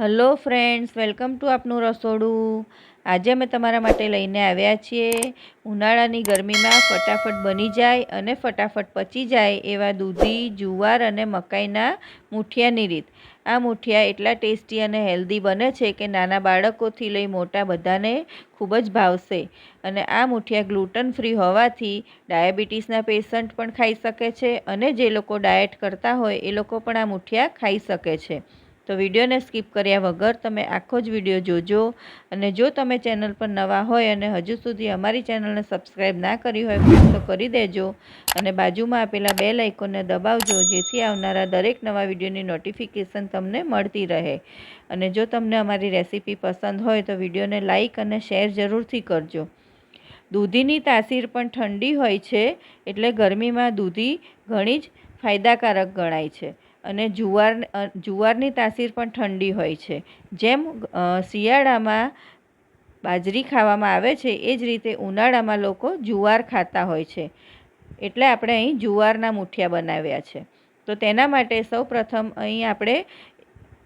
Hello friends, welcome to આપનું રસોડું. આજે અમે તમારા માટે લઈને આવ્યા છીએ. ઉનાળાની ગરમીમાં ફટાફટ બની જાય અને ફટાફટ પચી જાય એવા દૂધી, જુવાર અને મકાઈના મૂઠિયાની રીત. આ મૂઠિયા એટલા ટેસ્ટી અને હેલ્ધી બને છે કે નાના બાળકોથી લઈ મોટા બધાને ખૂબ જ ભાવશે. અને આ મૂઠિયા ગ્લુટન ફ્રી હોવાથી ડાયાબિટીસના પેશન્ટ પણ ખાઈ શકે છે અને જે લોકો ડાયટ કરતા હોય એ લોકો પણ આ મૂઠિયા ખાઈ શકે છે. તો વિડીયોને સ્કીપ કર્યા વગર તમે આખો જ વીડિયો જોજો. અને જો તમે ચેનલ પર નવા હોય અને હજુ સુધી અમારી ચેનલને સબસ્ક્રાઈબ ના કરી હોય તો કરી દેજો. અને બાજુમાં આપેલા બે લાઇકોને દબાવજો, જેથી આવનારા દરેક નવા વિડીયોની નોટિફિકેશન તમને મળતી રહે. અને જો તમને અમારી રેસીપી પસંદ હોય તો વિડીયોને લાઇક અને શેર જરૂરથી કરજો. દૂધીની તાસીર પણ ઠંડી હોય છે, એટલે ગરમીમાં દૂધી ઘણી જ ફાયદાકારક ગણાય છે. અને જુવાર જુવારની તાસીર પણ ઠંડી હોય છે. જેમ શિયાળામાં બાજરી ખાવામાં આવે છે, એ જ રીતે ઉનાળામાં લોકો જુવાર ખાતા હોય છે. એટલે આપણે અહીં જુવારના મુઠિયા બનાવ્યા છે. તો તેના માટે સૌપ્રથમ અહીં આપણે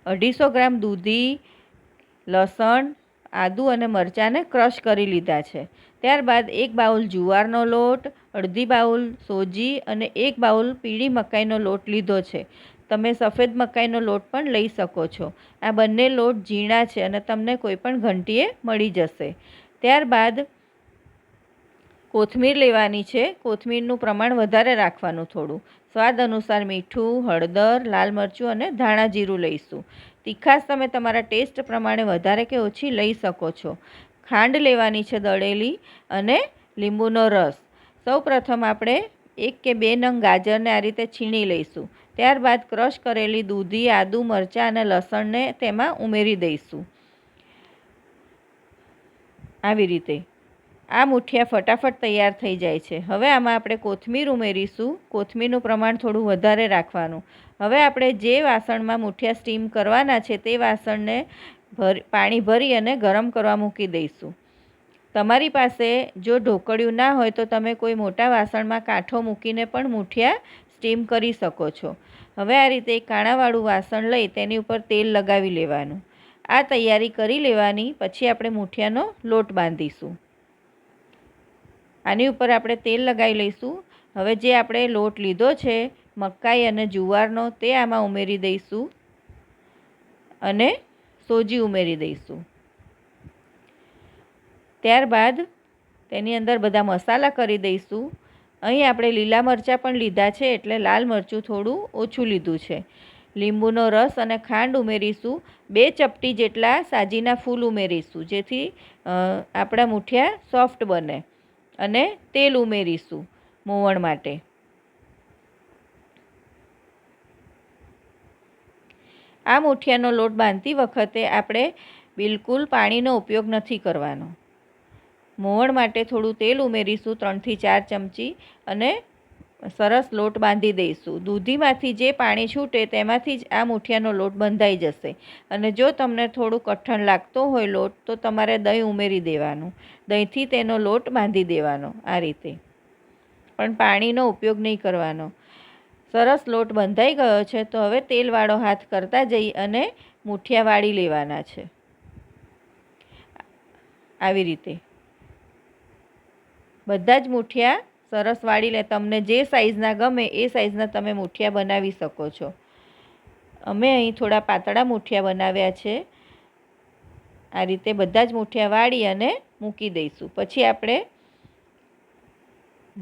અઢીસો ગ્રામ દૂધી, લસણ, આદું અને મરચાંને ક્રશ કરી લીધા છે. ત્યારબાદ એક બાઉલ જુવારનો લોટ, અડધી બાઉલ સોજી અને એક બાઉલ પીળી મકાઈનો લોટ લીધો છે. તમે સફેદ મકાઈનો લોટ પણ લઈ શકો છો. આ બંને લોટ ઝીણા છે અને તમને કોઈ પણ ઘંટીએ મળી જશે. ત્યારબાદ કોથમીર લેવાની છે. કોથમીરનું પ્રમાણ વધારે રાખવાનું થોડું. સ્વાદ અનુસાર મીઠું, હળદર, લાલ મરચું અને ધાણા જીરું લઈશું. તીખાશ તમે તમારા ટેસ્ટ પ્રમાણે વધારે કે ઓછી લઈ શકો છો. ખાંડ લેવાની છે દળેલી અને લીંબુનો રસ. સૌ પ્રથમ આપણે એક કે બે નંગ ગાજરને આ રીતે છીણી લઈશું. ત્યારબાદ ક્રશ કરેલી દૂધી, આદુ, મરચાં અને લસણને તેમાં ઉમેરી દઈશું. આવી રીતે. આ મુઠિયા ફટાફટ તૈયાર થઈ જાય છે. હવે આમાં આપણે કોથમીર ઉમેરીશું. કોથમીરનું પ્રમાણ થોડું વધારે રાખવાનું. હવે આપણે જે વાસણમાં મુઠિયા સ્ટીમ કરવાના છે તે વાસણને ભર, પાણી ભરી અને ગરમ કરવા મૂકી દઈશું. તમારી પાસે જો ઢોકળિયું ના હોય તો તમે કોઈ મોટા વાસણમાં કાંઠો મૂકીને પણ મુઠિયા સ્ટીમ કરી શકો છો. હવે આ રીતે કાણાવાળું વાસણ લઈ તેની ઉપર તેલ લગાવી લેવાનું. આ તૈયારી કરી લેવાની, પછી આપણે મૂઠિયાનો લોટ બાંધીશું. આની ઉપર આપણે તેલ લગાવી લઈશું. હવે જે આપણે લોટ લીધો છે, મકાઈ અને જુવારનો, તે આમાં ઉમેરી દઈશું અને સોજી ઉમેરી દઈશું. ત્યારબાદ તેની અંદર બધા મસાલા કરી દઈશું. અહીં આપણે લીલા મરચાં પણ લીધા છે એટલે લાલ મરચું થોડું ઓછું લીધું છે. લીંબુનો રસ અને ખાંડ ઉમેરીશું. બે ચપટી જેટલા સાજીના ફૂલ ઉમેરીશું, જેથી આપણા મૂઠિયા સોફ્ટ બને અને તેલ ઉમેરીશું મોવણ માટે. આ મૂઠિયાનો લોટ બાંધતી વખતે આપણે બિલકુલ પાણીનો ઉપયોગ નથી કરવાનો. મોવણ માટે થોડું તેલ ઉમેરીશું ત્રણથી ચાર ચમચી અને સરસ લોટ બાંધી દઈશું. દૂધીમાંથી જે પાણી છૂટે તેમાંથી જ આ મૂઠિયાનો લોટ બંધાઈ જશે. અને જો તમને થોડું કઠણ લાગતો હોય લોટ, તો તમારે દહીં ઉમેરી દેવાનું. દહીંથી તેનો લોટ બાંધી દેવાનો આ રીતે. પણ પાણીનો ઉપયોગ નહીં કરવાનો. સરસ લોટ બંધાઈ ગયો છે, તો હવે તેલવાળો હાથ કરતા જઈ અને મૂઠિયા વાળી લેવાના છે. આવી રીતે. બધા જ મૂઠિયા સરસ વાળી લે. તમને જે સાઈઝના ગમે એ સાઈઝના તમે મૂઠિયા બનાવી શકો છો. અમે અહીં થોડા પાતળા મૂઠિયા બનાવ્યા છે. આ રીતે બધા જ મૂઠિયા વાળી અને મૂકી દઈશું. પછી આપણે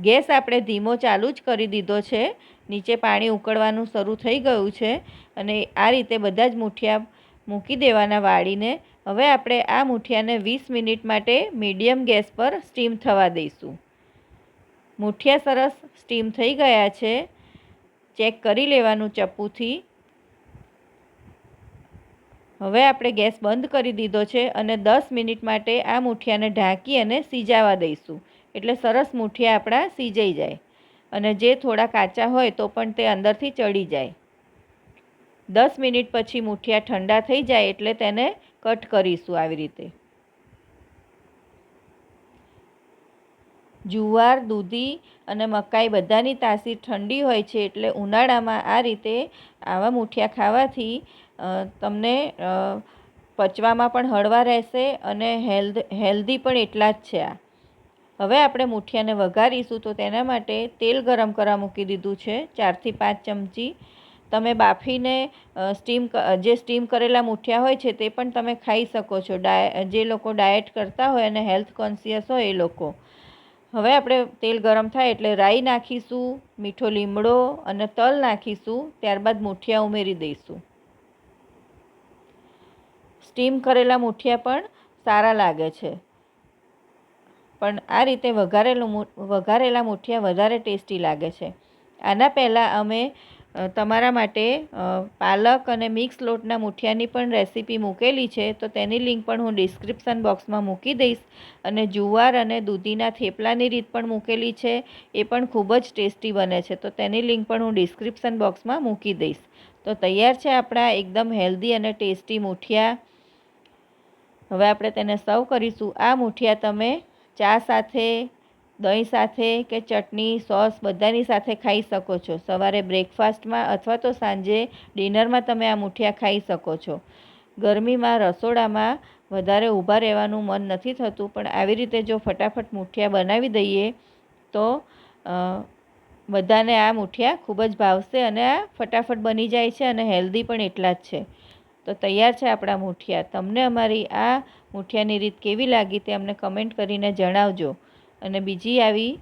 ગેસ આપણે ધીમો ચાલુ જ કરી દીધો છે. નીચે પાણી ઉકળવાનું શરૂ થઈ ગયું છે અને આ રીતે બધા જ મૂઠિયા મૂકી દેવાના વાળીને હવે આપણે આ મૂઠિયાને વીસ મિનિટ માટે મીડિયમ ગેસ પર સ્ટીમ થવા દઈશું. મૂઠિયા સરસ સ્ટીમ થઈ ગયા છે. ચેક કરી લેવાનું ચપ્પુથી. હવે આપણે ગેસ બંધ કરી દીધો છે અને દસ મિનિટ માટે આ મૂઠિયાને ઢાંકી અને સીજાવા દઈશું. એટલે સરસ મૂઠિયા આપણા સીજાઈ જાય. અને જે થોડા કાચા હોય તો પણ તે અંદરથી ચડી જાય. દસ મિનિટ પછી મૂઠિયા ઠંડા થઈ જાય એટલે તેને કટ કરીશું આવી રીતે. જુવાર, દૂધી અને મકાઈ બધાની તાસીર ઠંડી હોય છે એટલે ઉનાળામાં આ રીતે આવા મૂઠિયા ખાવાથી તમને પચવામાં પણ હળવા રહેશે અને હેલ્ધ, હેલ્ધી પણ એટલા જ છે આ. હવે આપણે મૂઠિયાને વઘારીશું તો તેના માટે તેલ ગરમ કરવા મૂકી દીધું છે ચારથી પાંચ ચમચી તમે બાફીને સ્ટીમ જે સ્ટીમ કરેલા મૂઠિયા હોય છે તે પણ તમે ખાઈ શકો છો. ડાય જે લોકો ડાયટ કરતા હોય અને હેલ્થ કોન્સિયસ હોય એ લોકો. હવે આપણે તેલ ગરમ થાય એટલે રાઈ નાખીશું, મીઠો લીમડો અને તલ નાખીશું, ત્યારબાદ મૂઠિયા ઉમેરી દઈશું. સ્ટીમ કરેલા મૂઠિયા પણ સારા લાગે છે. પણ આ રીતે વઘારેલું વઘારેલા મૂઠિયા વધારે ટેસ્ટી લાગે છે. આના પહેલાં અમે તમારા માટે પાલક અને મિક્સ લોટના મુઠિયાની પણ રેસીપી મૂકેલી છે, તો તેની લિંક પણ હું ડિસ્ક્રિપ્શન બોક્સમાં મૂકી દઈશ. અને જુવાર અને દૂધીના થેપલાની રીત પણ મૂકેલી છે, એ પણ ખૂબ જ ટેસ્ટી બને છે, તો તેની લિંક પણ હું ડિસ્ક્રિપ્શન બોક્સમાં મૂકી દઈશ. તો તૈયાર છે આપણા એકદમ હેલ્ધી અને ટેસ્ટી મુઠિયા. હવે આપણે તેને સર્વ કરીશું. આ મુઠિયા તમે ચા સાથે દહીં સાથે કે ચટણી, સોસ બધાની સાથે ખાઈ શકો છો. સવારે બ્રેકફાસ્ટમાં અથવા તો સાંજે ડિનરમાં તમે આ મુઠિયા ખાઈ શકો છો. ગરમીમાં, રસોડામાં વધારે ઊભા રહેવાનું મન નથી થતું, પણ આવી રીતે જો ફટાફટ મુઠિયા બનાવી દઈએ, તો બધાને આ મુઠિયા ખૂબ જ ભાવશે અને આ ફટાફટ બની જાય છે અને હેલ્ધી પણ એટલા જ છે. તો તૈયાર છે આપણા મુઠિયા. તમને અમારી આ મુઠિયાની રીત કેવી લાગી તે અમને કમેન્ટ કરીને જણાવજો. અને બીજી આવી,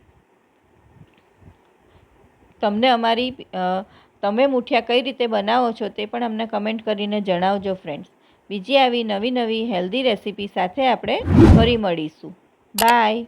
તમને અમારી તમે મુઠિયા કઈ રીતે બનાવો છો તે પણ અમને કમેન્ટ કરીને જણાવજો ફ્રેન્ડ્સ બીજી આવી નવી નવી હેલ્ધી રેસીપી સાથે આપણે ફરી મળીશું. બાય